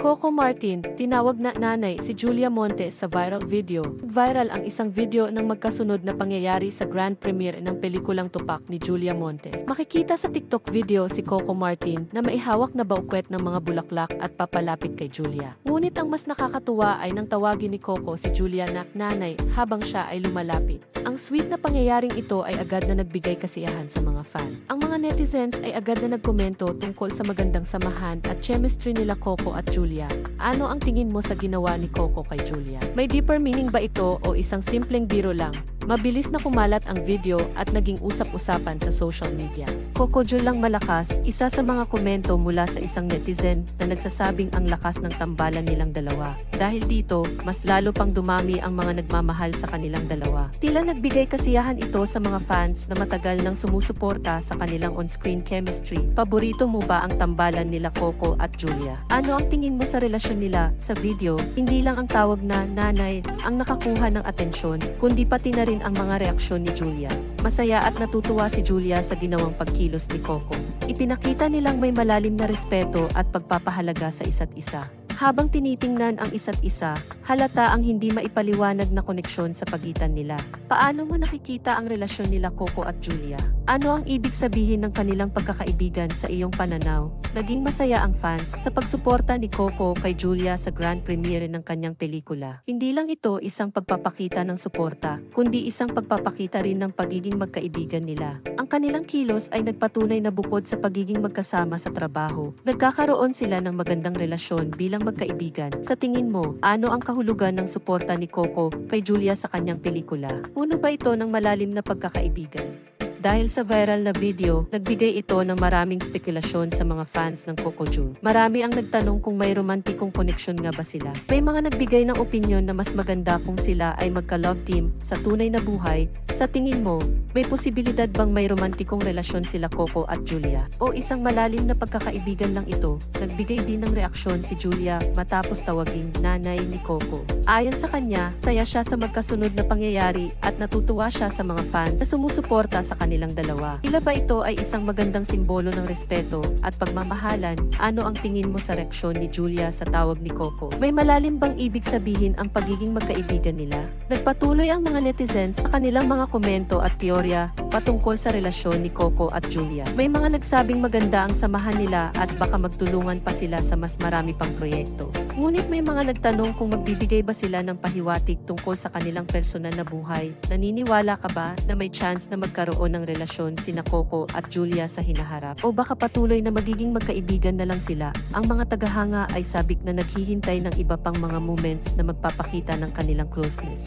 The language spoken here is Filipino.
Coco Martin, tinawag na nanay si Julia Montes sa viral video. Viral ang isang video ng magkasunod na pangyayari sa grand premiere ng pelikulang Tupak ni Julia Montes. Makikita sa TikTok video si Coco Martin na maihawak na baukwet ng mga bulaklak at papalapit kay Julia. Ngunit ang mas nakakatuwa ay nang tawagin ni Coco si Julia na nanay habang siya ay lumalapit. Ang sweet na pangyayaring ito ay agad na nagbigay kasiyahan sa mga fan. Ang mga netizens ay agad na nagkomento tungkol sa magandang samahan at chemistry nila Coco at Julia. Ano ang tingin mo sa ginawa ni Coco kay Julia? May deeper meaning ba ito o isang simpleng biro lang? Mabilis na kumalat ang video at naging usap-usapan sa social media. Jul lang malakas, isa sa mga komento mula sa isang netizen na nagsasabing ang lakas ng tambalan nilang dalawa. Dahil dito, mas lalo pang dumami ang mga nagmamahal sa kanilang dalawa. Tila nagbigay kasiyahan ito sa mga fans na matagal nang sumusuporta sa kanilang on-screen chemistry. Paborito mo ba ang tambalan nila Coco at Julia? Ano ang tingin mo sa relasyon nila sa video? Hindi lang ang tawag na nanay ang nakakuha ng atensyon, kundi pati na rin ang mga reaksyon ni Julia. Masaya at natutuwa si Julia sa ginawang pagkilos ni Coco. Ipinakita nilang may malalim na respeto at pagpapahalaga sa isa't isa. Habang tinitingnan ang isa't isa, halata ang hindi maipaliwanag na koneksyon sa pagitan nila. Paano mo nakikita ang relasyon nila Coco at Julia? Ano ang ibig sabihin ng kanilang pagkakaibigan sa iyong pananaw? Naging masaya ang fans sa pagsuporta ni Coco kay Julia sa grand premiere ng kanyang pelikula. Hindi lang ito isang pagpapakita ng suporta, kundi isang pagpapakita rin ng pagiging magkaibigan nila. Ang kanilang kilos ay nagpatunay na bukod sa pagiging magkasama sa trabaho, nagkakaroon sila ng magandang relasyon bilang magkaibigan. Sa tingin mo, ano ang kahulugan ng suporta ni Coco kay Julia sa kanyang pelikula? Puno ba ito ng malalim na pagkakaibigan? Dahil sa viral na video, nagbigay ito ng maraming spekulasyon sa mga fans ng Coco June. Marami ang nagtanong kung may romantikong koneksyon nga ba sila. May mga nagbigay ng opinion na mas maganda kung sila ay magka-love team sa tunay na buhay. Sa tingin mo, may posibilidad bang may romantikong relasyon sila Coco at Julia? O isang malalim na pagkakaibigan lang ito? Nagbigay din ng reaksyon si Julia matapos tawaging nanay ni Coco. Ayon sa kanya, saya siya sa magkasunod na pangyayari at natutuwa siya sa mga fans na sumusuporta sa kanilang dalawa. Tila ba ito ay isang magandang simbolo ng respeto at pagmamahalan? Ano ang tingin mo sa reaksyon ni Julia sa tawag ni Coco? May malalim bang ibig sabihin ang pagiging magkaibigan nila? Nagpatuloy ang mga netizens sa kanilang mga komento at teorya patungkol sa relasyon ni Coco at Julia. May mga nagsabing maganda ang samahan nila at baka magtulungan pa sila sa mas marami pang proyekto. Ngunit may mga nagtanong kung magbibigay ba sila ng pahiwatig tungkol sa kanilang personal na buhay. Naniniwala ka ba na may chance na magkaroon ng relasyon sina Coco at Julia sa hinaharap? O baka patuloy na magiging magkaibigan na lang sila? Ang mga tagahanga ay sabik na naghihintay ng iba pang mga moments na magpapakita ng kanilang closeness.